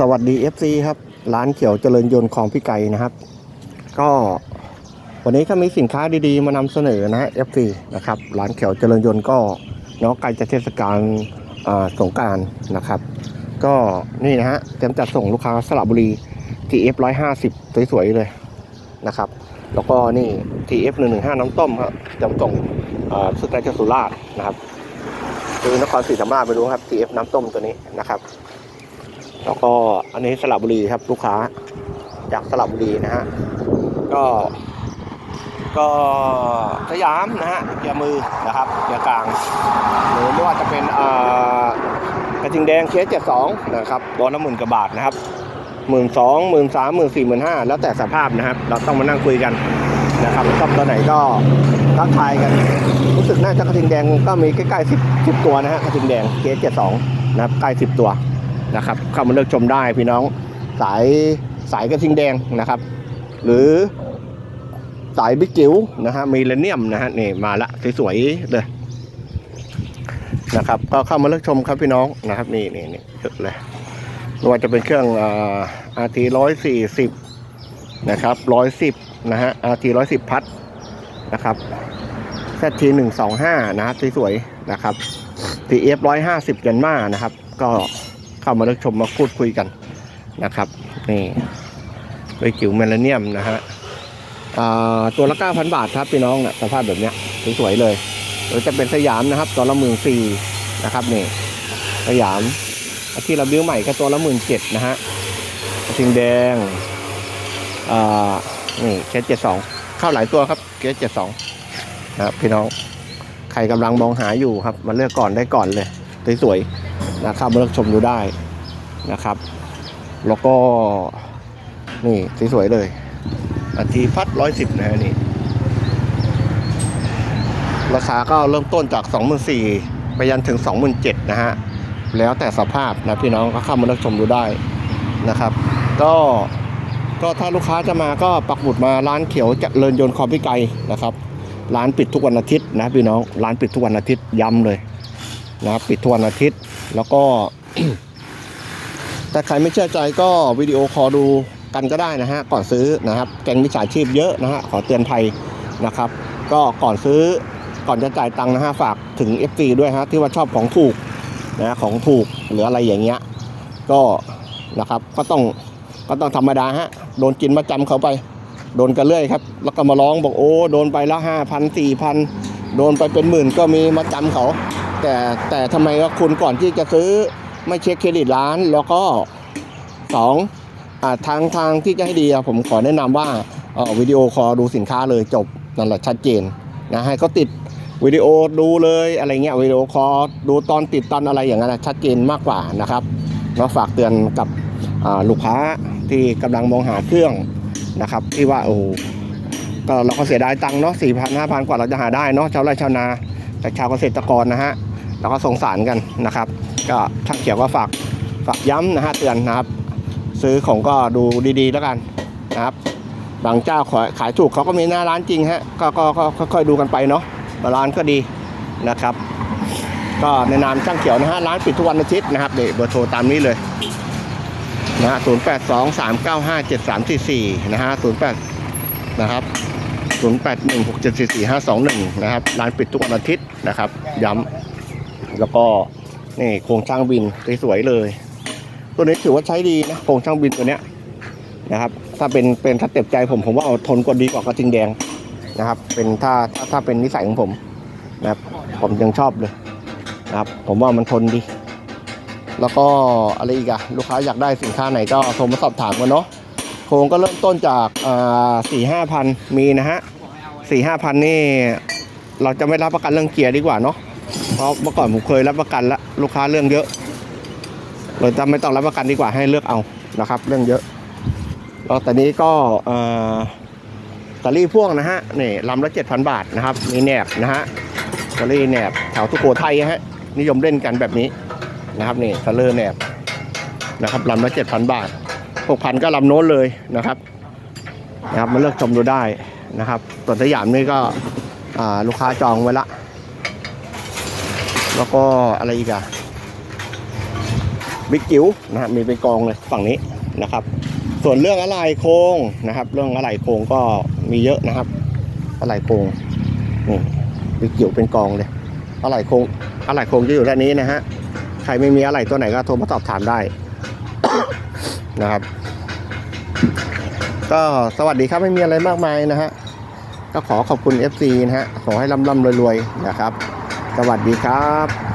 สวัสดี FC ครับ ร้านเขียวเจริญยนต์ของพี่ไก่นะครับ ก็วันนี้ก็มีสินค้าดีๆ มานำเสนอนะฮะ FC นะครับ ร้านเขียวเจริญยนต์ก็เนาะใกล้จะเทศกาลสงการนะครับ ก็นี่นะฮะเตรียมจัดส่งลูกค้าสระบุรี TF 150สวยๆเลยนะครับ แล้วก็นี่ TF 115น้ำต้มครับจำส่งอ่าสุดในจะสุราษฎร์นะครับคือนครศรีธรรมราชไปดูครับ TF น้ำต้มตัวนี้นะครับ แล้วก็อันนี้สระบุรีครับลูกค้าจากสระบุรีนะฮะก็ ก็สยามนะฮะเกียร์มือนะครับเกียร์กลางหรือไม่ว่าจะเป็นอ่ากระทิงแดงเคสเจ็ดสองนะครับตัวละหมื่นกว่าบาทนะครับหมื่นสองหมื่นสามหมื่นสี่หมื่นห้าแล้วแต่สภาพนะครับ เราต้องมานั่งคุยกันนะครับชอบตัวไหนก็ทักทายกัน รู้สึกน่าจะกระทิงแดงก็มีใกล้ๆสิบสิบตัวนะฮะกระทิงแดงเคสเจ็ดสองนะครับใกล้สิบตัว นะครับ เข้ามาเลือกชมได้พี่น้องสายสายกระทิงแดงนะครับ หรือสายบิ๊กจิ๋วนะฮะมีเลเนียมนะฮะนี่มาละสวยๆเลยนะครับ ก็เข้ามาเลือกชมครับพี่น้องนะครับ นี่นี่นี่เยอะเลยไม่ว่าจะเป็นเครื่องอาร์ทีร้อยสี่สิบนะครับร้อยสิบนะฮะอาร์ทีร้อยสิบพัดนะครับแซทีหนึ่งสองห้านะฮะสวยๆนะครับทีเอฟร้อยห้าสิบกันมานะครับ ก็ เข้ามาเลือกชมมาพูดคุยกันนะครับนี่ใบจิ๋วเมลาเนียมนะฮะตัวละ9,000 บาทครับพี่น้องนะสภาพแบบเนี้ยสวยๆเลยหรือจะเป็นสยามนะครับ ตัวละหมื่นสี่นะครับนี่สยามที่เราบิ้วใหม่ก็ตัวละหมื่นเจ็ดนะฮะกระทิงแดงอ่านี่เคสเจ็ดสองเข้าหลายตัวครับเคสเจ็ดสองนะครับพี่น้องใครกำลังมองหาอยู่ครับ มาเลือกก่อนได้ก่อนเลยสวยๆ นะครับมาเลือกชมดูได้นะครับ แล้วก็นี่สวยๆเลยอันทีพัดร้อยสิบนะฮะนี่ราคาก็เริ่มต้นจาก24,000ไปยันถึง 27,000นะฮะ แล้วแต่สภาพนะพี่น้องก็เข้ามาเลือกชมดูได้นะครับ ก็ก็ถ้าลูกค้าจะมาก็ปักหมุดมาร้านเขียวเจะเริญยนต์คอมพิไกนะครับ ร้านปิดทุกวันอาทิตย์นะพี่น้อง ร้านปิดทุกวันอาทิตย์ย้ำเลยนะปิดทุกวันอาทิตย์ แล้วก็ แต่ใครไม่เชื่อใจก็วิดีโอคอลดูกันก็ได้นะฮะก่อนซื้อนะครับ แก๊งมิจฉาชีพเยอะนะฮะขอเตือนภัยนะครับ ก็ก่อนซื้อก่อนจะจ่ายตังค์นะฮะฝากถึง FC ด้วยฮะที่ว่าชอบของถูกนะของถูกหรืออะไรอย่างเงี้ย ก็นะครับก็ต้องก็ต้องธรรมดาฮะโดนกินมาจำเขาไป โดนกันเรื่อยครับ แล้วก็มาร้องบอกโอ้โดนไปละห้าพันสี่พัน โดนไปเป็นหมื่นก็มีมาจำเขา แต่แต่ทำไมว่าคุณก่อนที่จะซื้อไม่เช็คเครดิตร้าน แล้วก็สองอทางทางที่จะให้ดีอะผมขอแนะนำว่าวิดีโอคอลดูสินค้าเลยจบนั่นแหละชัดเจนนะให้เขาติดวิดีโอดูเลยอะไรเงี้ยวิดีโอคอลดูตอนติดตอนอะไรอย่างนั้นชัดเจนมากกว่านะครับเนาฝากเตือนกับลูกค้าที่กำลังมองหาเครื่องนะครับที่ว่าโอ้ ก็เราก็เสียดายตังค์เนาะสี่พันห้าพันกว่าเราจะหาได้เนาะชาวไร่ชาวนาแต่ชาวเกษตรกรนะฮะเราก็สงสารกันนะครับ ก็ช่างเขียวก็ฝากฝากย้ำนะฮะเตือนนะครับ ซื้อของก็ดูดีๆแล้วกันนะครับบางเจ้าขายขายถูกเขาก็มีหน้าร้านจริงฮะก็ก็ก็ค่อยๆดูกันไปเนาะร้านก็ดีนะครับ ก็ในนามช่างเขียวนะฮะร้านปิดทุกวันอาทิตย์นะครับเดี๋ยวเบอร์โทรตามนี้เลยนะฮะศูนย์แปดสองสามเก้าห้าเจ็ดสามสี่สี่นะฮะศูนย์แปดนะครับ ศูนย์แปดหนึ่งหกเจ็ดสี่สี่ห้าสองหนึ่งนะครับ ร้านปิดทุกวันอาทิตย์นะครับ ย้ำแล้วก็นี่โครงช่างบินสวยๆเลย ตัวนี้ถือว่าใช้ดีนะโครงช่างบินตัวเนี้ยนะครับ ถ้าเป็นเป็นถ้าเต็บใจผมผมว่าเอาทนกว่าดีกว่ากระทิงแดงนะครับ เป็นถ้าถ้าถ้าเป็นนิสัยของผมนะครับ ผมยังชอบเลยนะครับ ผมว่ามันทนดี แล้วก็อะไรอีกอะลูกค้าอยากได้สินค้าไหนก็โทรมาสอบถามกันเนาะ โครงก็เริ่มต้นจากสี่ห้าพันมีนะฮะสี่ห้าพันนี่ เราจะไม่รับประกันเรื่องเกียร์ดีกว่าเนาะเพราะเมื่อก่อนผมเคยรับประกันละลูกค้าเรื่องเยอะเราจะไม่ต้องรับประกันดีกว่าให้เลือกเอานะครับ เรื่องเยอะแล้วแต่นี้ก็ตะลี่พ่วงนะฮะนี่ลำละเจ็ดพันบาทนะครับมีแหนบนะฮะตะลี่แหนบแถวทุกโขทัยฮะนิยมเล่นกันแบบนี้นะครับนี่ตะเลอร์แหนบนะครับลำละเจ็ดพันบาท หกพันก็ลำโน้นเลยนะครับนะครับมาเลือกชมดูได้นะครับส่วนสยามนี่ก็ลูกค้าจองไว้ละ แล้วก็อะไรอีกอะบิ๊กจิ๋วนะฮะมีเป็นกองเลยฝั่งนี้นะครับ ส่วนเรื่องอะไหล่โครงนะครับ เรื่องอะไหล่โครงก็มีเยอะนะครับ อะไหล่โครงนี่บิ๊กจิ๋วเป็นกองเลยอะไหล่โครงอะไหล่โครงจะอยู่ด้านนี้นะฮะใครไม่มีอะไหล่ตัวไหนก็โทรมาสอบถามได้ นะครับ ก็สวัสดีครับไม่มีอะไรมากมายนะฮะก็ขอขอบคุณ FC นะฮะขอให้ร่ำร่ำรวยๆนะครับ สวัสดีครับ